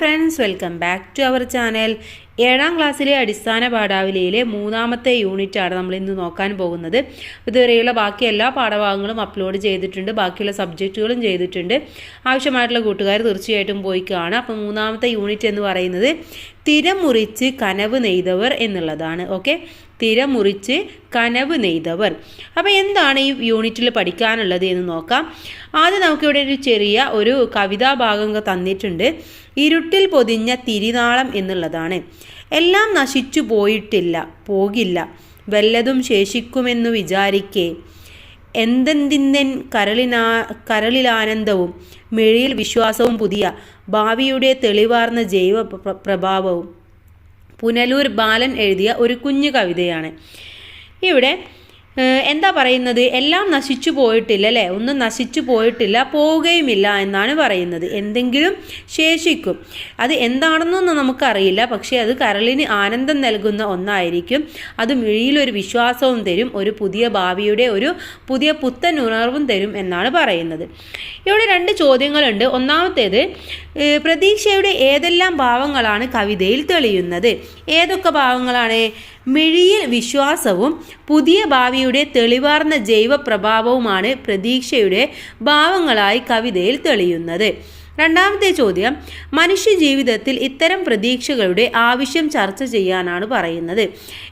Friends welcome back to our channel ഏഴാം ക്ലാസ്സിലെ അടിസ്ഥാന പാഠാവലിയിലെ മൂന്നാമത്തെ യൂണിറ്റാണ് നമ്മൾ ഇന്ന് നോക്കാൻ പോകുന്നത്. ഇതുവരെയുള്ള ബാക്കി എല്ലാ പാഠഭാഗങ്ങളും അപ്ലോഡ് ചെയ്തിട്ടുണ്ട്. ബാക്കിയുള്ള സബ്ജക്റ്റുകളും ചെയ്തിട്ടുണ്ട്. ആവശ്യമായിട്ടുള്ള കൂട്ടുകാർ തീർച്ചയായിട്ടും പോയി കാണുക. അപ്പം മൂന്നാമത്തെ യൂണിറ്റ് എന്ന് പറയുന്നത് തിരമുറിച്ച് കനവ് നെയ്തവർ എന്നുള്ളതാണ്. ഓക്കെ തിരമുറിച്ച് കനവ് നെയ്തവർ. അപ്പോൾ എന്താണ് ഈ യൂണിറ്റിൽ പഠിക്കാനുള്ളത് എന്ന് നോക്കാം. ആദ്യം നമുക്കിവിടെ ഒരു ചെറിയ ഒരു കവിതാ ഭാഗം തന്നിട്ടുണ്ട്. ഇരുട്ടിൽ പൊതിഞ്ഞ തിരിനാളം എന്നുള്ളതാണ്. എല്ലാം നശിച്ചു പോയിട്ടില്ല പോകില്ല. വല്ലതും ശേഷിക്കുമെന്നു വിചാരിക്കേ. എന്തെന്തിന്തൻ കരളിനാ കരളിലാനന്ദവും മെഴിയിൽ വിശ്വാസവും പുതിയ ഭാവിയുടെ തെളിവാർന്ന ജൈവ പ്രഭാവവും. പുനലൂർ ബാലൻ എഴുതിയ ഒരു കുഞ്ഞു കവിതയാണ്. ഇവിടെ എന്താ പറയുന്നത്? എല്ലാം നശിച്ചു പോയിട്ടില്ല അല്ലേ? ഒന്നും നശിച്ചു പോയിട്ടില്ല പോവുകയുമില്ല എന്നാണ് പറയുന്നത്. എന്തെങ്കിലും ശേഷിക്കും. അത് എന്താണെന്നൊന്നും നമുക്കറിയില്ല. പക്ഷേ അത് കരളിന് ആനന്ദം നൽകുന്ന ഒന്നായിരിക്കും. അത് മിഴിയിലൊരു വിശ്വാസവും തരും ഒരു പുതിയ ഭാവിയുടെ ഒരു പുതിയ പുത്തൻ ഉണർവും തരും എന്നാണ് പറയുന്നത്. ഇവിടെ രണ്ട് ചോദ്യങ്ങളുണ്ട്. ഒന്നാമത്തേത് പ്രതീക്ഷയുടെ ഏതെല്ലാം ഭാവങ്ങളാണ് കവിതയിൽ തെളിയുന്നത്? ഏതൊക്കെ ഭാവങ്ങളാണ്? മിഴിയിൽ വിശ്വാസവും പുതിയ ഭാവിയുടെ തെളിവാർന്ന ജൈവ പ്രഭാവവുമാണ് പ്രതീക്ഷയുടെ ഭാവങ്ങളായി കവിതയിൽ തെളിയുന്നത്. രണ്ടാമത്തെ ചോദ്യം മനുഷ്യ ജീവിതത്തിൽ ഇത്തരം പ്രതീക്ഷകളുടെ ആവശ്യം ചർച്ച ചെയ്യാനാണ് പറയുന്നത്.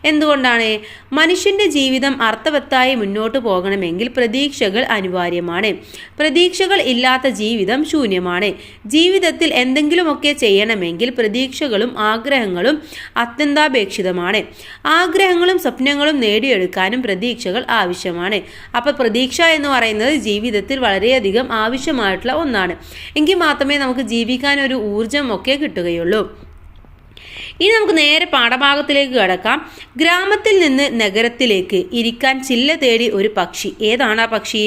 എന്തുകൊണ്ടാണ്? മനുഷ്യന്റെ ജീവിതം അർത്ഥവത്തായി മുന്നോട്ട് പോകണമെങ്കിൽ പ്രതീക്ഷകൾ അനിവാര്യമാണ്. പ്രതീക്ഷകൾ ഇല്ലാത്ത ജീവിതം ശൂന്യമാണ്. ജീവിതത്തിൽ എന്തെങ്കിലുമൊക്കെ ചെയ്യണമെങ്കിൽ പ്രതീക്ഷകളും ആഗ്രഹങ്ങളും അത്യന്താപേക്ഷിതമാണ്. ആഗ്രഹങ്ങളും സ്വപ്നങ്ങളും നേടിയെടുക്കാനും പ്രതീക്ഷകൾ ആവശ്യമാണ്. അപ്പോൾ പ്രതീക്ഷ എന്ന് പറയുന്നത് ജീവിതത്തിൽ വളരെയധികം ആവശ്യമായിട്ടുള്ള ഒന്നാണ്. എങ്കിൽ മാത്രമേ നമുക്ക് ജീവിക്കാൻ ഒരു ഊർജം ഒക്കെ കിട്ടുകയുള്ളൂ. ഇനി നമുക്ക് നേരെ പാഠഭാഗത്തിലേക്ക് കടക്കാം. ഗ്രാമത്തിൽ നിന്ന് നഗരത്തിലേക്ക് ഇരിക്കാൻ ചില്ല തേടി ഒരു പക്ഷി. ഏതാണ് ആ പക്ഷി?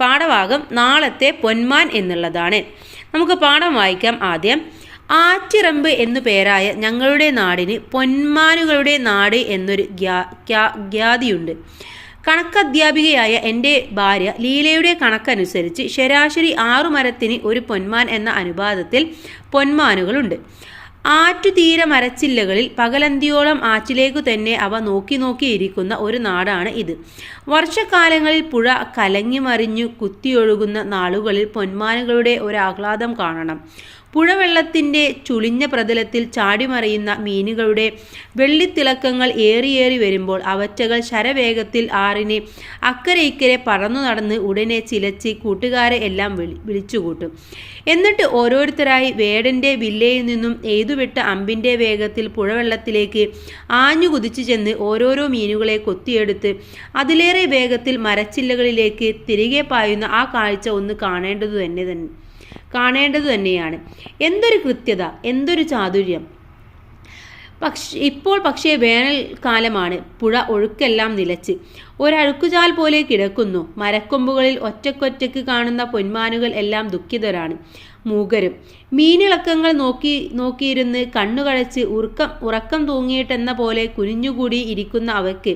പാഠഭാഗം നാളത്തെ പൊന്മാൻ എന്നുള്ളതാണ്. നമുക്ക് പാഠം വായിക്കാം ആദ്യം. ആറ്റിറമ്പ് എന്നു പേരായ ഞങ്ങളുടെ നാടിന് പൊന്മാനുകളുടെ നാട് എന്നൊരു ഖ്യാതിയുണ്ട് കണക്കധ്യാപികയായ എന്റെ ഭാര്യ ലീലയുടെ കണക്കനുസരിച്ച് ശരാശരി ആറു മരത്തിന് ഒരു പൊന്മാൻ എന്ന അനുപാതത്തിൽ പൊന്മാനുകളുണ്ട്. ആറ്റുതീര മരച്ചില്ലകളിൽ പകലന്തിയോളം ആറ്റിലേക്കു തന്നെ അവ നോക്കി നോക്കിയിരിക്കുന്ന ഒരു നാടാണ് ഇത്. വർഷക്കാലങ്ങളിൽ പുഴ കലങ്ങി മറിഞ്ഞു കുത്തിയൊഴുകുന്ന നാളുകളിൽ പൊന്മാനുകളുടെ ഒരാഹ്ലാദം കാണണം. പുഴവെള്ളത്തിന്റെ ചുളിഞ്ഞ പ്രതലത്തിൽ ചാടിമറിയുന്ന മീനുകളുടെ വെള്ളിത്തിളക്കങ്ങൾ ഏറിയേറി വരുമ്പോൾ അവറ്റകൾ ശരവേഗത്തിൽ ആറിനെ അക്കരെ ഇക്കരെ പറന്നു നടന്ന് ഉടനെ ചിലച്ച് കൂട്ടുകാരെ എല്ലാം വിളി വിളിച്ചുകൂട്ടും. എന്നിട്ട് ഓരോരുത്തരായി വേടന്റെ വില്ലയിൽ നിന്നും എയ്തുവിട്ട അമ്പിന്റെ വേഗത്തിൽ പുഴവെള്ളത്തിലേക്ക് ആഞ്ഞു കുതിച്ചു ചെന്ന് ഓരോരോ മീനുകളെ കൊത്തിയെടുത്ത് അതിലേറെ വേഗത്തിൽ മരച്ചില്ലകളിലേക്ക് തിരികെ പായുന്ന ആ കാഴ്ച ഒന്ന് കാണേണ്ടതു തന്നെ തന്നെ. കാണേണ്ടത് തന്നെയാണ്. എന്തൊരു കൃത്യത എന്തൊരു ചാതുര്യം. പക്ഷേ ഇപ്പോൾ പക്ഷേ വേനൽക്കാലമാണ് പുഴ ഒഴുക്കെല്ലാം നിലച്ച്. ഒരഴുക്കുചാൽ പോലെ കിടക്കുന്നു. മരക്കൊമ്പുകളിൽ ഒറ്റക്കൊറ്റയ്ക്ക് കാണുന്ന പൊന്മാനുകൾ എല്ലാം ദുഃഖിതരാണ്. മൂകരും. മീനിളക്കങ്ങൾ നോക്കി നോക്കിയിരുന്ന് കണ്ണുകഴച്ച് ഉറക്കം ഉറക്കം തൂങ്ങിയിട്ടെന്ന പോലെ കുനിഞ്ഞുകൂടി ഇരിക്കുന്ന അവയ്ക്ക്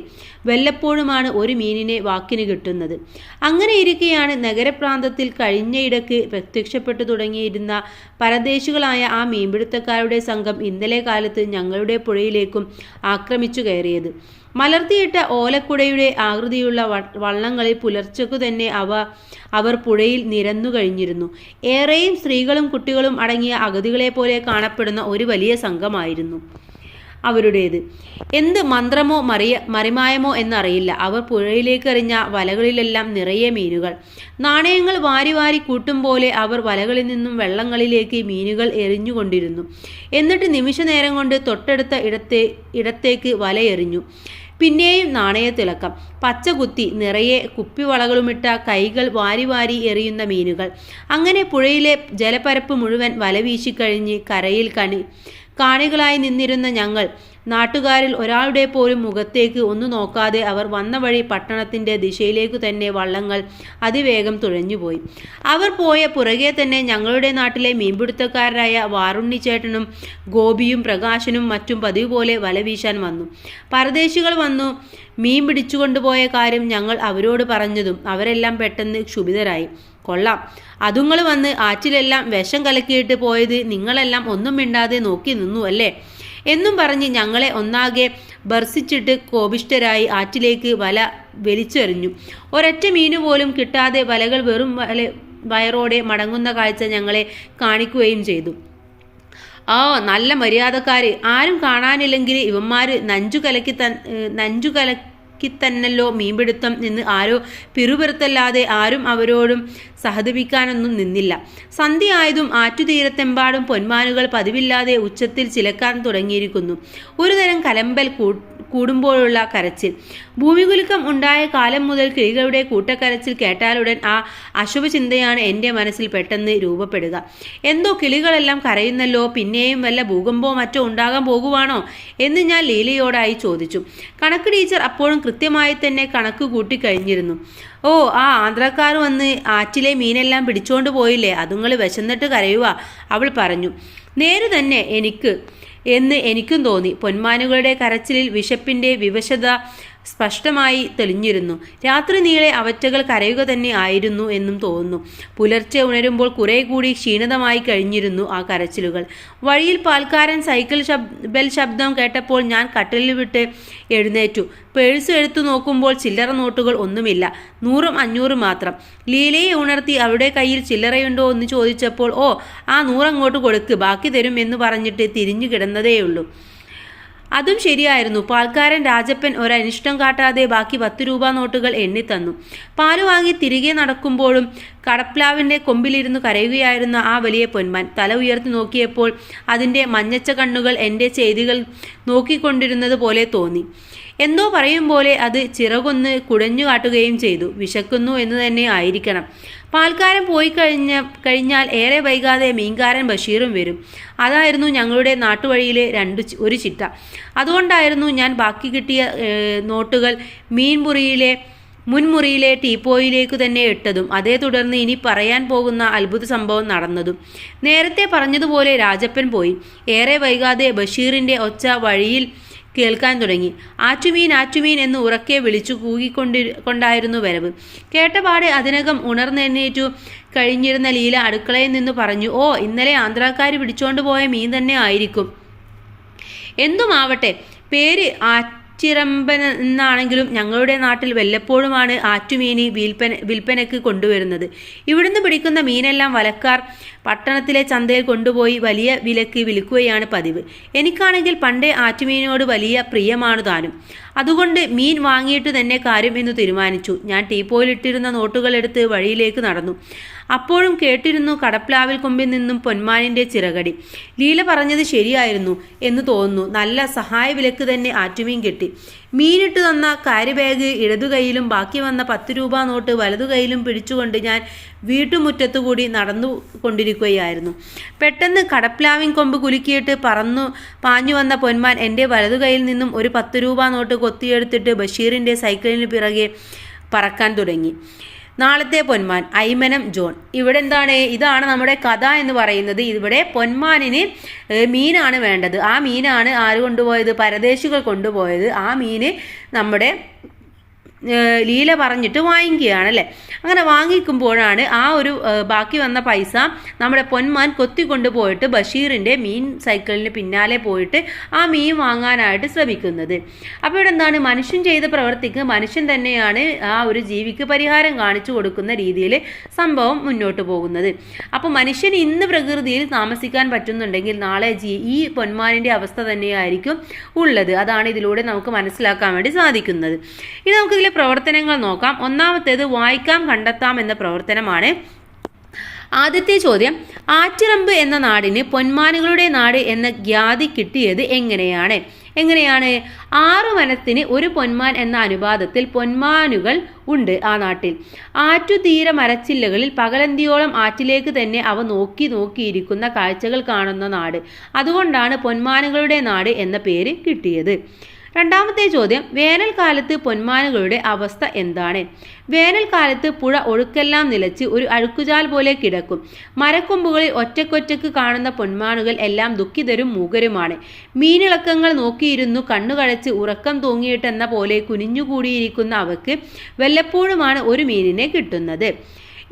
വല്ലപ്പോഴുമാണ് ഒരു മീനിനെ വാക്കിന് കിട്ടുന്നത്. അങ്ങനെ ഇരിക്കെയാണ് നഗരപ്രാന്തത്തിൽ കഴിഞ്ഞയിടക്ക് പ്രത്യക്ഷപ്പെട്ടു തുടങ്ങിയിരുന്ന പരദേശികളായ ആ മീൻപിടുത്തക്കാരുടെ സംഘം ഇന്നലെ കാലത്ത് ഞങ്ങളുടെ പുഴയിലേക്കും ആക്രമിച്ചു കയറിയത്. മലർത്തിയിട്ട ഓലക്കുടയുടെ ആകൃതിയുള്ള വള്ളങ്ങളിൽ പുലർച്ചയ്ക്കു തന്നെ അവ അവർ പുഴയിൽ നിരന്നു കഴിഞ്ഞിരുന്നു. ഏറെയും സ്ത്രീകളും കുട്ടികളും അടങ്ങിയ അഗതികളെ പോലെ കാണപ്പെടുന്ന ഒരു വലിയ സംഘമായിരുന്നു. അവരുടേത്. എന്ത് മന്ത്രമോ മറിയ മറിമായമോ എന്നറിയില്ല. അവർ പുഴയിലേക്ക് എറിഞ്ഞ വലകളിലെല്ലാം നിറയെ മീനുകൾ. നാണയങ്ങൾ വാരി വാരി കൂട്ടും പോലെ അവർ വലകളിൽ നിന്നും വെള്ളങ്ങളിലേക്ക് മീനുകൾ എറിഞ്ഞുകൊണ്ടിരുന്നു. എന്നിട്ട് നിമിഷ നേരം കൊണ്ട് തൊട്ടടുത്ത ഇടത്തെ ഇടത്തേക്ക് എറിഞ്ഞു പിന്നെയും നാണയത്തിളക്കം പച്ചകുത്തി നിറയെ കുപ്പിവളകളുമിട്ട കൈകൾ വാരി വാരി എറിയുന്ന മീനുകൾ. അങ്ങനെ പുഴയിലെ ജലപ്പരപ്പ് മുഴുവൻ വല വീശിക്കഴിഞ്ഞ് കരയിൽ കണി കാണികളായി നിന്നിരുന്ന ഞങ്ങൾ നാട്ടുകാരിൽ ഒരാളുടെ പോലും മുഖത്തേക്ക് ഒന്നു നോക്കാതെ അവർ വന്ന വഴി പട്ടണത്തിന്റെ ദിശയിലേക്കു തന്നെ വള്ളങ്ങൾ അതിവേഗം തുഴഞ്ഞുപോയി. അവർ പോയ പുറകെ തന്നെ ഞങ്ങളുടെ നാട്ടിലെ മീൻപിടുത്തക്കാരായ വാറുണ്ണിച്ചേട്ടനും ഗോപിയും പ്രകാശനും മറ്റും പതിവ് പോലെ വല വീശാൻ വന്നു. പരദേശികൾ വന്നു മീൻ പിടിച്ചുകൊണ്ടുപോയ കാര്യം ഞങ്ങൾ അവരോട് പറഞ്ഞതും അവരെല്ലാം പെട്ടെന്ന് ക്ഷുഭിതരായി. കൊള്ളാം. അതുങ്ങൾ വന്ന് ആറ്റിലെല്ലാം വിഷം കലക്കിയിട്ട് പോയത് നിങ്ങളെല്ലാം ഒന്നും മിണ്ടാതെ നോക്കി നിന്നു അല്ലേ? എന്നും പറഞ്ഞ് ഞങ്ങളെ ഒന്നാകെ ബർസിച്ചിട്ട് കോപിഷ്ടരായി ആറ്റിലേക്ക് വല വലിച്ചെറിഞ്ഞു. ഒരൊറ്റ മീനു പോലും കിട്ടാതെ വലകൾ വെറും വല വയറോടെ മടങ്ങുന്ന കാഴ്ച ഞങ്ങളെ കാണിക്കുകയും ചെയ്തു. ആ നല്ല മര്യാദക്കാര്. ആരും കാണാനില്ലെങ്കിൽ ഇവന്മാര് നഞ്ചു കലക്കി തൻ നഞ്ചു കലക്കി തന്നല്ലോ മീൻപിടുത്തം എന്ന് ആരോ പിറുപിറുത്തല്ലാതെ ആരും അവരോടും സഹതപിക്കാനൊന്നും നിന്നില്ല. സന്ധ്യയായതും ആറ്റുതീരത്തെമ്പാടും പൊന്മാനുകൾ പതിവില്ലാതെ ഉച്ചത്തിൽ ചിലക്കാൻ തുടങ്ങിയിരിക്കുന്നു. ഒരുതരം കലമ്പൽ കൂടുമ്പോഴുള്ള കരച്ചിൽ. ഭൂമികുലുക്കം ഉണ്ടായ കാലം മുതൽ കിളികളുടെ കൂട്ടക്കരച്ചിൽ കേട്ടാലുടൻ ആ അശുഭചിന്തയാണ് എന്റെ മനസ്സിൽ പെട്ടെന്ന് രൂപപ്പെടുക. എന്തോ കിളികളെല്ലാം കരയുന്നല്ലോ പിന്നെയും വല്ല ഭൂകമ്പോ മറ്റോ ഉണ്ടാകാൻ പോകുവാണോ എന്ന് ഞാൻ ലീലയോടായി ചോദിച്ചു. കണക്ക് ടീച്ചർ അപ്പോഴും കൃത്യമായി തന്നെ കണക്ക് കൂട്ടിക്കഴിഞ്ഞിരുന്നു ഓ ആ ആന്ധ്രക്കാർ വന്ന് ആറ്റിലെ മീനെല്ലാം പിടിച്ചോണ്ട് പോയില്ലേ? അതുങ്ങൾ വിശന്നിട്ട് കരയുക അവൾ പറഞ്ഞു. നേരു തന്നെ എനിക്ക് എന്ന് എനിക്കും തോന്നി. പൊന്മാനുകളുടെ കരച്ചിലിൽ വിശപ്പിന്റെ വിവശത സ്പഷ്ടമായി തെളിഞ്ഞിരുന്നു. രാത്രി നീളെ അവറ്റകൾ കരയുക തന്നെ ആയിരുന്നു എന്നും തോന്നുന്നു. പുലർച്ചെ ഉണരുമ്പോൾ കുറെ കൂടി ക്ഷീണിതമായി കഴിഞ്ഞിരുന്നു ആ കരച്ചിലുകൾ. വഴിയിൽ പാൽക്കാരൻ സൈക്കിൾ ബെൽ ശബ്ദം കേട്ടപ്പോൾ ഞാൻ കട്ടിലിൽ വിട്ട് എഴുന്നേറ്റു. പേഴ്സ് എടുത്തു നോക്കുമ്പോൾ ചില്ലറ നോട്ടുകൾ ഒന്നുമില്ല. നൂറും അഞ്ഞൂറും മാത്രം. ലീലയെ ഉണർത്തി അവരുടെ കയ്യിൽ ചില്ലറയുണ്ടോ എന്ന് ചോദിച്ചപ്പോൾ ഓ ആ നൂറങ്ങോട്ട് കൊടുക്ക് ബാക്കി തരും എന്ന് പറഞ്ഞിട്ട് തിരിഞ്ഞു കിടന്നതേയുള്ളൂ. അതും ശരിയായിരുന്നു. പാൽക്കാരൻ രാജപ്പൻ ഒരനിഷ്ടം കാട്ടാതെ ബാക്കി പത്ത് രൂപ നോട്ടുകൾ എണ്ണിത്തന്നു പാൽ വാങ്ങി തിരികെ നടക്കുമ്പോഴും കടപ്ലാവിന്റെ കൊമ്പിലിരുന്ന് കരയുകയായിരുന്ന ആ വലിയ പൊന്മാൻ തല ഉയർത്തി നോക്കിയപ്പോൾ അതിന്റെ മഞ്ഞച്ച കണ്ണുകൾ എന്റെ ചെയ്തികൾ നോക്കിക്കൊണ്ടിരുന്നത് പോലെ തോന്നി. എന്തോ പറയും പോലെ അത് ചിറകൊന്ന് കുടഞ്ഞു കാട്ടുകയും ചെയ്തു. വിശക്കുന്നു എന്ന് തന്നെ ആയിരിക്കണം. പാൽക്കാരൻ പോയി കഴിഞ്ഞ കഴിഞ്ഞാൽ ഏറെ വൈകാതെ മീൻകാരൻ ബഷീറും വരും. അതായിരുന്നു ഞങ്ങളുടെ നാട്ടുവഴിയിലെ രണ്ട് ഒരു ചിട്ട. അതുകൊണ്ടായിരുന്നു ഞാൻ ബാക്കി കിട്ടിയ നോട്ടുകൾ മീൻമുറിയിലെ മുൻമുറിയിലെ ടീപ്പോയിലേക്ക് തന്നെ ഇട്ടതും. അതേ തുടർന്ന് ഇനി പറയാൻ പോകുന്ന അത്ഭുത സംഭവം നടന്നതും. നേരത്തെ പറഞ്ഞതുപോലെ രാജപ്പൻ പോയി. ഏറെ വൈകാതെ ബഷീറിന്റെ ഒച്ച വഴിയിൽ കേൾക്കാൻ തുടങ്ങി. ആറ്റുമീൻ ആറ്റുമീൻ എന്ന് ഉറക്കെ വിളിച്ചു കൂകിക്കൊണ്ടി കൊണ്ടായിരുന്നു വരവ്. കേട്ടപാടെ അതിനകം ഉണർന്നെണ്ണേറ്റു കഴിഞ്ഞിരുന്ന ലീല അടുക്കളയിൽ നിന്ന് പറഞ്ഞു ഓ ഇന്നലെ ആന്ധ്രാക്കാർ പിടിച്ചോണ്ട് പോയ മീൻ തന്നെ ആയിരിക്കും. എന്തുമാവട്ടെ പേര് ആറ്റിറമ്പൻ എന്നാണെങ്കിലും ഞങ്ങളുടെ നാട്ടിൽ വല്ലപ്പോഴുമാണ് ആറ്റുമീനി വിൽപ്പന വിൽപ്പനയ്ക്ക് കൊണ്ടുവരുന്നത്. ഇവിടുന്ന് പിടിക്കുന്ന മീനെല്ലാം വലക്കാർ പട്ടണത്തിലെ ചന്തയിൽ കൊണ്ടുപോയി വലിയ വിലക്ക് വിൽക്കുകയാണ് പതിവ്. എനിക്കാണെങ്കിൽ പണ്ടേ ആറ്റുമീനോട് വലിയ പ്രിയമാണ് താനും. അതുകൊണ്ട് മീൻ വാങ്ങിയിട്ട് തന്നെ കാര്യം എന്ന് തീരുമാനിച്ചു. ഞാൻ ടീപ്പോയിലിട്ടിരുന്ന നോട്ടുകളെടുത്ത് വഴിയിലേക്ക് നടന്നു. അപ്പോഴും കേട്ടിരുന്നു കടപ്ലാവിൽ കൊമ്പിൽ നിന്നും പൊന്മാനിന്റെ ചിറകടി. ലീല പറഞ്ഞത് ശരിയായിരുന്നു എന്ന് തോന്നുന്നു. നല്ല സഹായ വിലക്ക് തന്നെ ആറ്റുമീൻ കിട്ടി. മീനിട്ട് തന്ന കാരി ബാഗ് ഇടതു കൈയിലും ബാക്കി വന്ന പത്ത് രൂപ നോട്ട് വലതു കൈയിലും പിടിച്ചുകൊണ്ട് ഞാൻ വീട്ടുമുറ്റത്തുകൂടി നടന്നു കൊണ്ടിരിക്കുകയായിരുന്നു. പെട്ടെന്ന് കടപ്ലാവിൻ കൊമ്പ് കുലുക്കിയിട്ട് പറന്നു പാഞ്ഞു വന്ന പൊന്മാൻ എന്റെ വലതു കൈയിൽ നിന്നും ഒരു പത്ത് രൂപ നോട്ട് കൊത്തിയെടുത്തിട്ട് ബഷീറിന്റെ സൈക്കിളിന് പിറകെ പറക്കാൻ തുടങ്ങി. നാളത്തെ പൊന്മാൻ ഐമനം ജോൺ. ഇവിടെ എന്താണ് ഇതാണ് നമ്മുടെ കഥ എന്ന് പറയുന്നത്. ഇവിടെ പൊന്മാനിന് മീനാണ് വേണ്ടത്. ആ മീനാണ് ആര് കൊണ്ടുപോയത്? പരദേശികൾ കൊണ്ടുപോയത്. ആ മീന് നമ്മുടെ ലീല പറഞ്ഞിട്ട് വാങ്ങിക്കുകയാണ് അല്ലേ അങ്ങനെ വാങ്ങിക്കുമ്പോഴാണ് ആ ഒരു ബാക്കി വന്ന പൈസ നമ്മുടെ പൊന്മാൻ കൊത്തിക്കൊണ്ട് പോയിട്ട് ബഷീറിന്റെ മീൻ സൈക്കിളിന് പിന്നാലെ പോയിട്ട് ആ മീൻ വാങ്ങാനായിട്ട് ശ്രമിക്കുന്നത്. അപ്പോൾ ഇവിടെ എന്താണ്? മനുഷ്യൻ ചെയ്ത പ്രവൃത്തിക്ക് മനുഷ്യൻ തന്നെയാണ് ആ ഒരു ജീവിക്ക് പരിഹാരം കാണിച്ചു കൊടുക്കുന്ന രീതിയിൽ സംഭവം മുന്നോട്ട് പോകുന്നത്. അപ്പോൾ മനുഷ്യൻ ഇന്ന് പ്രകൃതിയിൽ താമസിക്കാൻ പറ്റുന്നുണ്ടെങ്കിൽ നാളെ ജീ ഈ പൊന്മാനിന്റെ അവസ്ഥ തന്നെയായിരിക്കും ഉള്ളത്. അതാണ് ഇതിലൂടെ നമുക്ക് മനസ്സിലാക്കാൻ വേണ്ടി സാധിക്കുന്നത്. ഇനി നമുക്ക് ഇതിലെ പ്രവർത്തനങ്ങൾ നോക്കാം. ഒന്നാമത്തേത് വായിക്കാം കണ്ടെത്താം എന്ന പ്രവർത്തനമാണ്. ആദ്യത്തെ ചോദ്യം ആറ്റിറമ്പ് എന്ന നാടിന് പൊന്മാനുകളുടെ നാട് എന്ന ഖ്യാതി കിട്ടിയത് എങ്ങനെയാണ്? എങ്ങനെയാണ്? ആറ് വനത്തിന് ഒരു പൊന്മാൻ എന്ന അനുപാതത്തിൽ പൊന്മാനുകൾ ഉണ്ട് ആ നാട്ടിൽ. ആറ്റുതീര മരച്ചില്ലകളിൽ പകലന്തിയോളം ആറ്റിലേക്ക് തന്നെ അവ നോക്കി നോക്കിയിരിക്കുന്ന കാഴ്ചകൾ കാണുന്ന നാട്. അതുകൊണ്ടാണ് പൊന്മാനുകളുടെ നാട് എന്ന പേര് കിട്ടിയത്. രണ്ടാമത്തെ ചോദ്യം വേനൽക്കാലത്ത് പൊന്മാനുകളുടെ അവസ്ഥ എന്താണ്? വേനൽക്കാലത്ത് പുഴ ഒഴുക്കെല്ലാം നിലച്ച് ഒരു അഴുക്കുചാൽ പോലെ കിടക്കും. മരക്കൊമ്പുകളിൽ ഒറ്റക്കൊറ്റക്ക് കാണുന്ന പൊന്മാനുകൾ എല്ലാം ദുഃഖിതരും മൂകരുമാണ്. മീനിളക്കങ്ങൾ നോക്കിയിരുന്നു കണ്ണുകഴച്ച് ഉറക്കം തൂങ്ങിയിട്ടെന്ന പോലെ കുനിഞ്ഞുകൂടിയിരിക്കുന്ന അവക്ക് വല്ലപ്പോഴുമാണ് ഒരു മീനിനെ കിട്ടുന്നത്.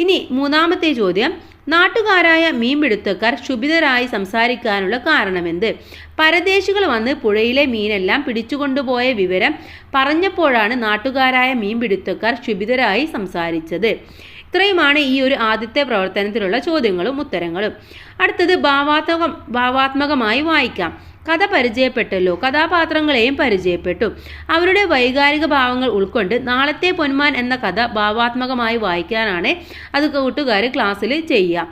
ഇനി മൂന്നാമത്തെ ചോദ്യം നാട്ടുകാരായ മീൻപിടുത്തക്കാർ ക്ഷുഭിതരായി സംസാരിക്കാനുള്ള കാരണമെന്ത്? പരദേശികൾ വന്ന് പുഴയിലെ മീനെല്ലാം പിടിച്ചുകൊണ്ടുപോയ വിവരം പറഞ്ഞപ്പോഴാണ് നാട്ടുകാരായ മീൻപിടുത്തക്കാർ ക്ഷുഭിതരായി സംസാരിച്ചത്. ഇത്രയുമാണ് ഈ ഒരു ആദ്യത്തെ പ്രവർത്തനത്തിലുള്ള ചോദ്യങ്ങളും ഉത്തരങ്ങളും. അടുത്തത് ഭാവാത്മകം ഭാവാത്മകമായി വായിക്കാം. കഥ പരിചയപ്പെട്ടല്ലോ. കഥാപാത്രങ്ങളെയും പരിചയപ്പെട്ടു. അവരുടെ വൈകാരിക ഭാവങ്ങൾ ഉൾക്കൊണ്ട് നാളത്തെ പൊന്മാൻ എന്ന കഥ ഭാവാത്മകമായി വായിക്കാനാണ് അത് കൂട്ടുകാർ ക്ലാസ്സിൽ ചെയ്യുക.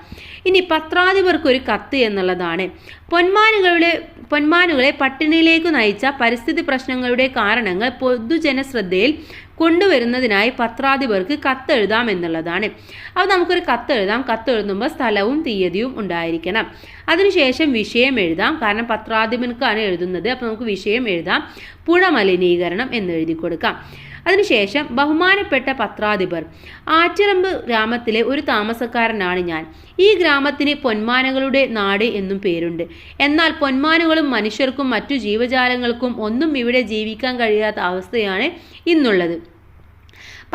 ഇനി പത്രാധിപർക്കൊരു കത്ത് എന്നുള്ളതാണ്. പൊന്മാനുകളുടെ പൊന്മാനുകളെ പട്ടിണിയിലേക്ക് നയിച്ച പരിസ്ഥിതി പ്രശ്നങ്ങളുടെ കാരണങ്ങൾ പൊതുജന ശ്രദ്ധയിൽ കൊണ്ടുവരുന്നതിനായി പത്രാധിപർക്ക് കത്തെഴുതാം എന്നുള്ളതാണ്. അപ്പോൾ നമുക്കൊരു കത്തെഴുതാം. കത്തെഴുതുമ്പോൾ സ്ഥലവും തീയതിയും ഉണ്ടായിരിക്കണം. അതിനുശേഷം വിഷയം എഴുതാം. കാരണം പത്രാധിപർക്കാണ് എഴുതുന്നത്. അപ്പോൾ നമുക്ക് വിഷയം എഴുതാം. പുഴ മലിനീകരണം എന്ന് എഴുതി കൊടുക്കാം. അതിനുശേഷം ബഹുമാനപ്പെട്ട പത്രാധിപർ ആറ്റിറമ്പ് ഗ്രാമത്തിലെ ഒരു താമസക്കാരനാണ് ഞാൻ. ഈ ഗ്രാമത്തിന് പൊന്മാനകളുടെ നാട് എന്നും പേരുണ്ട്. എന്നാൽ പൊന്മാനകളും മനുഷ്യർക്കും മറ്റു ജീവജാലങ്ങൾക്കും ഒന്നും ഇവിടെ ജീവിക്കാൻ കഴിയാത്ത അവസ്ഥയാണ് ഇന്നുള്ളത്.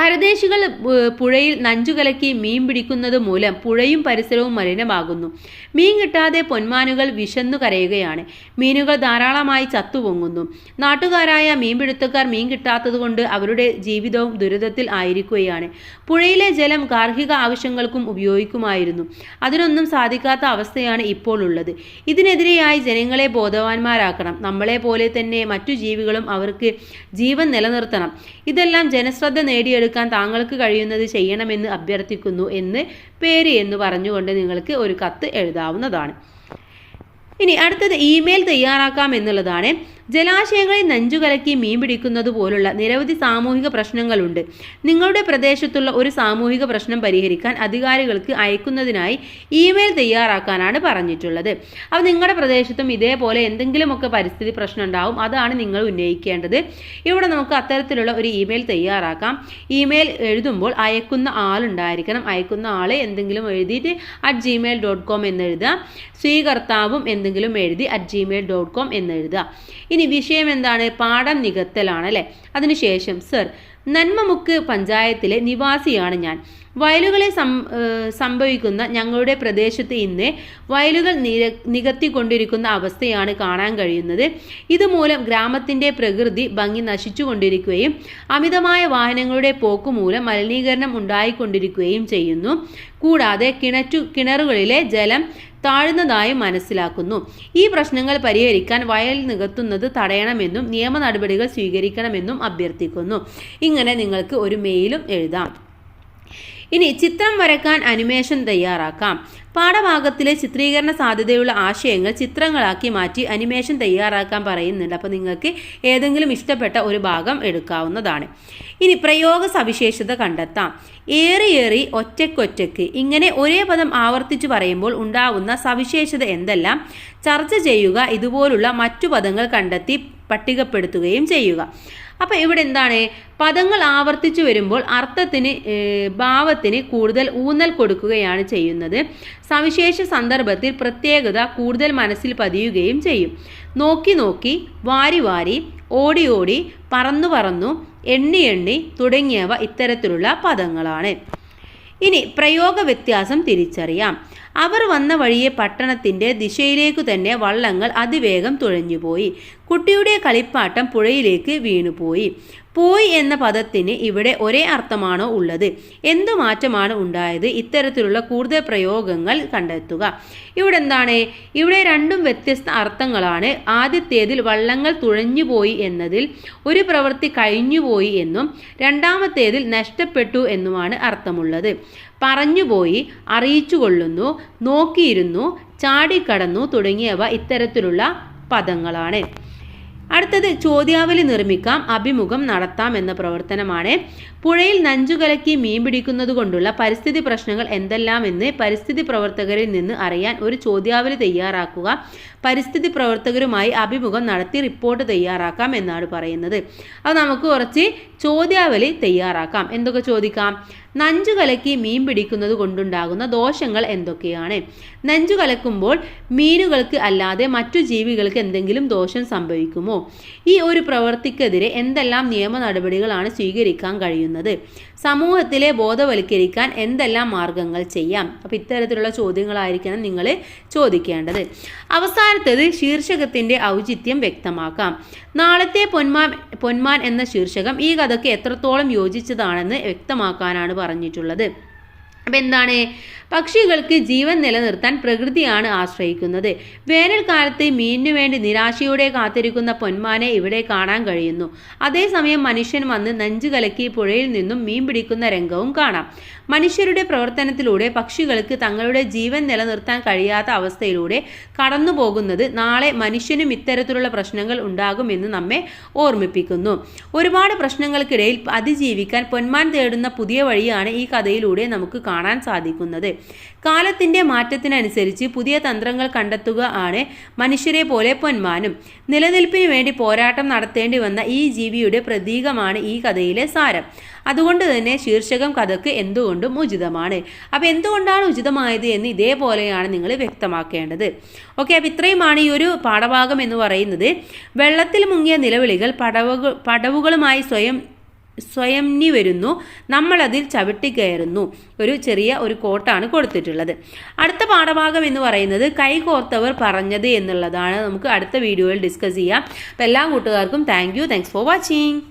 പരദേശികൾ പുഴയിൽ പുഴയിൽ നഞ്ചുകലക്കി മീൻ പിടിക്കുന്നത് മൂലം പുഴയും പരിസരവും മലിനമാകുന്നു. മീൻ കിട്ടാതെ പൊന്മാനുകൾ വിശന്നു കരയുകയാണ്. മീനുകൾ ധാരാളമായി ചത്തുപൊങ്ങുന്നു. നാട്ടുകാരായ മീൻപിടുത്തക്കാർ മീൻ കിട്ടാത്തതുകൊണ്ട് അവരുടെ ജീവിതവും ദുരിതത്തിൽ ആയിരിക്കുകയാണ്. പുഴയിലെ ജലം ഗാർഹിക ആവശ്യങ്ങൾക്കും ഉപയോഗിക്കുമായിരുന്നു. അതിനൊന്നും സാധിക്കാത്ത അവസ്ഥയാണ് ഇപ്പോൾ ഉള്ളത്. ഇതിനെതിരെയായി ജനങ്ങളെ ബോധവാന്മാരാക്കണം. നമ്മളെ പോലെ തന്നെ മറ്റു ജീവികളും അവർക്ക് ജീവൻ നിലനിർത്തണം. ഇതെല്ലാം ജനശ്രദ്ധ നേടിയെടുക്കാൻ താങ്കൾക്ക് കഴിയുന്നത് ചെയ്യണമെന്ന് അഭ്യർത്ഥിക്കുന്നു എന്ന് പേര് എന്ന് പറഞ്ഞുകൊണ്ട് നിങ്ങൾക്ക് ഒരു കത്ത് എഴുതാവുന്നതാണ്. ഇനി അടുത്തത് ഇമെയിൽ തയ്യാറാക്കാം എന്നുള്ളതാണ്. ജലാശയങ്ങളിൽ നഞ്ചുകലക്കി മീൻ പിടിക്കുന്നത് പോലുള്ള നിരവധി സാമൂഹിക പ്രശ്നങ്ങളുണ്ട്. നിങ്ങളുടെ പ്രദേശത്തുള്ള ഒരു സാമൂഹിക പ്രശ്നം പരിഹരിക്കാൻ അധികാരികൾക്ക് അയക്കുന്നതിനായി ഇമെയിൽ തയ്യാറാക്കാനാണ് പറഞ്ഞിട്ടുള്ളത്. അപ്പോൾ നിങ്ങളുടെ പ്രദേശത്തും ഇതേപോലെ എന്തെങ്കിലുമൊക്കെ പരിസ്ഥിതി പ്രശ്നം ഉണ്ടാവും അതാണ് നിങ്ങൾ ഉന്നയിക്കേണ്ടത്. ഇവിടെ നമുക്ക് അത്തരത്തിലുള്ള ഒരു ഇമെയിൽ തയ്യാറാക്കാം. ഇമെയിൽ എഴുതുമ്പോൾ അയക്കുന്ന ആളുണ്ടായിരിക്കണം. അയക്കുന്ന ആൾ എന്തെങ്കിലും എഴുതിയിട്ട് അറ്റ് ജിമെയിൽ ഡോട്ട് കോം എന്ന് എഴുതുക. സ്വീകർത്താവും എന്തെങ്കിലും എഴുതി അറ്റ് ജിമെയിൽ ഡോട്ട് കോം എന്ന് എഴുതുക. ഇനി വിഷയം എന്താണ്? പാഠം നികത്തലാണ് അല്ലേ? അതിനുശേഷം സർ നന്മമുക്ക് പഞ്ചായത്തിലെ നിവാസിയാണ് ഞാൻ. വയലുകളെ സംഭവിക്കുന്ന ഞങ്ങളുടെ പ്രദേശത്ത് ഇന്ന് വയലുകൾ നിര നികത്തിക്കൊണ്ടിരിക്കുന്ന അവസ്ഥയാണ് കാണാൻ കഴിയുന്നത്. ഇതുമൂലം ഗ്രാമത്തിന്റെ പ്രകൃതി ഭംഗി നശിച്ചുകൊണ്ടിരിക്കുകയും അമിതമായ വാഹനങ്ങളുടെ പോക്ക് മൂലം മലിനീകരണം ഉണ്ടായിക്കൊണ്ടിരിക്കുകയും ചെയ്യുന്നു. കൂടാതെ കിണറ്റു കിണറുകളിലെ ജലം താഴുന്നതായും മനസ്സിലാക്കുന്നു. ഈ പ്രശ്നങ്ങൾ പരിഹരിക്കാൻ വയൽ നികത്തുന്നത് തടയണമെന്നും നിയമ നടപടികൾ സ്വീകരിക്കണമെന്നും അഭ്യർത്ഥിക്കുന്നു. ഇങ്ങനെ നിങ്ങൾക്ക് ഒരു മെയിലും എഴുതാം. ഇനി ചിത്രം വരക്കാൻ അനിമേഷൻ തയ്യാറാക്കാം. പാഠഭാഗത്തിലെ ചിത്രീകരണ സാധ്യതയുള്ള ആശയങ്ങൾ ചിത്രങ്ങളാക്കി മാറ്റി അനിമേഷൻ തയ്യാറാക്കാൻ പറയുന്നുണ്ട്. അപ്പോൾ നിങ്ങൾക്ക് ഏതെങ്കിലും ഇഷ്ടപ്പെട്ട ഒരു ഭാഗം എടുക്കാവുന്നതാണ്. ഇനി പ്രയോഗ സവിശേഷത കണ്ടെത്താം. ഏറി ഏറി ഒറ്റക്കൊറ്റക്ക് ഇങ്ങനെ ഒരേ പദം ആവർത്തിച്ചു പറയുമ്പോൾ ഉണ്ടാവുന്ന സവിശേഷത എന്തെല്ലാം? ചർച്ച ചെയ്യുക ഇതുപോലുള്ള മറ്റു പദങ്ങൾ കണ്ടെത്തി പട്ടികപ്പെടുത്തുകയും ചെയ്യുക. അപ്പോൾ ഇവിടെ എന്താണ്? പദങ്ങൾ ആവർത്തിച്ചു വരുമ്പോൾ അർത്ഥത്തിന് ഭാവത്തിന് കൂടുതൽ ഊന്നൽ കൊടുക്കുകയാണ് ചെയ്യുന്നത്. സവിശേഷ സന്ദർഭത്തിൽ പ്രത്യേകത കൂടുതൽ മനസ്സിൽ പതിയുകയും ചെയ്യും. നോക്കി നോക്കി വാരി വാരി ഓടി ഓടി പറന്നു പറന്നു എണ്ണി എണ്ണി തുടങ്ങിയവ ഇത്തരത്തിലുള്ള പദങ്ങളാണ്. ഇനി പ്രയോഗ വ്യത്യാസം തിരിച്ചറിയാം. അവർ വന്ന വഴിയെ പട്ടണത്തിന്റെ ദിശയിലേക്കു തന്നെ വള്ളങ്ങൾ അതിവേഗം തുഴഞ്ഞുപോയി. കുട്ടിയുടെ കളിപ്പാട്ടം പുഴയിലേക്ക് വീണുപോയി. പോയി എന്ന പദത്തിന് ഇവിടെ ഒരേ അർത്ഥമാണോ ഉള്ളത്? എന്തു മാറ്റമാണ് ഉണ്ടായത്? ഇത്തരത്തിലുള്ള കൂടുതൽ പ്രയോഗങ്ങൾ കണ്ടെത്തുക. ഇവിടെ എന്താണ് ഇവിടെ രണ്ടും വ്യത്യസ്ത അർത്ഥങ്ങളാണ്. ആദ്യത്തേതിൽ വള്ളങ്ങൾ തുഴഞ്ഞുപോയി എന്നതിൽ ഒരു പ്രവൃത്തി കഴിഞ്ഞുപോയി എന്നും രണ്ടാമത്തേതിൽ നഷ്ടപ്പെട്ടു എന്നുമാണ് അർത്ഥമുള്ളത്. പറഞ്ഞുപോയി അറിയിച്ചു കൊള്ളുന്നു നോക്കിയിരുന്നു ചാടിക്കടന്നു തുടങ്ങിയവ ഇത്തരത്തിലുള്ള പദങ്ങളാണ്. അടുത്തത് ചോദ്യാവലി നിർമ്മിക്കാം അഭിമുഖം നടത്താം എന്ന പ്രവർത്തനമാണ്. പുഴയിൽ നഞ്ചു കലക്കി മീൻ പിടിക്കുന്നത് കൊണ്ടുള്ള പരിസ്ഥിതി പ്രശ്നങ്ങൾ എന്തെല്ലാമെന്ന് പരിസ്ഥിതി പ്രവർത്തകരിൽ നിന്ന് അറിയാൻ ഒരു ചോദ്യാവലി തയ്യാറാക്കുക. പരിസ്ഥിതി പ്രവർത്തകരുമായി അഭിമുഖം നടത്തി റിപ്പോർട്ട് തയ്യാറാക്കാം എന്നാണ് പറയുന്നത്. അത് നമുക്ക് കുറച്ച് ചോദ്യാവലി തയ്യാറാക്കാം. എന്തൊക്കെ ചോദിക്കാം? നഞ്ചു കലക്കി മീൻ പിടിക്കുന്നത് കൊണ്ടുണ്ടാകുന്ന ദോഷങ്ങൾ എന്തൊക്കെയാണ്? നഞ്ചു കലക്കുമ്പോൾ മീനുകൾക്ക് അല്ലാതെ മറ്റു ജീവികൾക്ക് എന്തെങ്കിലും ദോഷം സംഭവിക്കുമോ? ഈ ഒരു പ്രവൃത്തിക്കെതിരെ എന്തെല്ലാം നിയമ നടപടികളാണ് സ്വീകരിക്കാൻ കഴിയുന്നത്? സമൂഹത്തിലെ ബോധവൽക്കരിക്കാൻ എന്തെല്ലാം മാർഗങ്ങൾ ചെയ്യാം? അപ്പം ഇത്തരത്തിലുള്ള ചോദ്യങ്ങളായിരിക്കണം നിങ്ങൾ ചോദിക്കേണ്ടത്. അവസാനത്തേത് ശീർഷകത്തിന്റെ ഔചിത്യം വ്യക്തമാക്കാം. നാളത്തെ പൊന്മാൻ പൊന്മാൻ എന്ന ശീർഷകം ഈ കഥയ്ക്ക് എത്രത്തോളം യോജിച്ചതാണെന്ന് വ്യക്തമാക്കാനാണ് പറഞ്ഞിട്ടുള്ളത്. അപ്പം എന്താണ്? പക്ഷികൾക്ക് ജീവൻ നിലനിർത്താൻ പ്രകൃതിയാണ് ആശ്രയിക്കുന്നത്. വേനൽക്കാലത്ത് മീനിനു വേണ്ടി നിരാശയോടെ കാത്തിരിക്കുന്ന പൊന്മാനെ ഇവിടെ കാണാൻ കഴിയുന്നു. അതേസമയം മനുഷ്യൻ വന്ന് നെഞ്ചു കലക്കി പുഴയിൽ നിന്നും മീൻ പിടിക്കുന്ന രംഗവും കാണാം. മനുഷ്യരുടെ പ്രവർത്തനത്തിലൂടെ പക്ഷികൾക്ക് തങ്ങളുടെ ജീവൻ നിലനിർത്താൻ കഴിയാത്ത അവസ്ഥയിലൂടെ കടന്നുപോകുന്നത് നാളെ മനുഷ്യനും ഇത്തരത്തിലുള്ള പ്രശ്നങ്ങൾ ഉണ്ടാകുമെന്ന് നമ്മെ ഓർമ്മിപ്പിക്കുന്നു. ഒരുപാട് പ്രശ്നങ്ങൾക്കിടയിൽ അതിജീവിക്കാൻ പൊന്മാൻ തേടുന്ന പുതിയ വഴിയാണ് ഈ കഥയിലൂടെ നമുക്ക് കാണാൻ സാധിക്കുന്നത്. കാലത്തിന്റെ മാറ്റത്തിനനുസരിച്ച് പുതിയ തന്ത്രങ്ങൾ കണ്ടെത്തുക ആണ് മനുഷ്യരെ പോലെ പൊന്മാനും. നിലനിൽപ്പിന് വേണ്ടി പോരാട്ടം നടത്തേണ്ടി വന്ന ഈ ജീവിയുടെ പ്രതീകമാണ് ഈ കഥയിലെ സാരം. അതുകൊണ്ട് തന്നെ ശീർഷകം കഥക്ക് എന്തുകൊണ്ടും ഉചിതമാണ്. അപ്പോൾ എന്തുകൊണ്ടാണ് ഉചിതമായത് എന്ന് ഇതേപോലെയാണ് നിങ്ങൾ വ്യക്തമാക്കേണ്ടത്. ഓക്കെ അപ്പോൾ ഇത്രയുമാണ് ഈ ഒരു പാഠഭാഗം എന്ന് പറയുന്നത്. വെള്ളത്തിൽ മുങ്ങിയ നിലവിളികൾ പടവുകൾ പടവുകളുമായി സ്വയം സ്വയംനി വരുന്നു. നമ്മളതിൽ ചവിട്ടിക്കയറുന്നു ഒരു ചെറിയ ഒരു കോട്ടാണ് കൊടുത്തിട്ടുള്ളത്. അടുത്ത പാഠഭാഗം എന്ന് പറയുന്നത് കൈകോർത്തവർ പറഞ്ഞത് എന്നുള്ളതാണ്. നമുക്ക് അടുത്ത വീഡിയോയിൽ ഡിസ്കസ് ചെയ്യാം. അപ്പോൾ എല്ലാ കൂട്ടുകാർക്കും thank you thanks for watching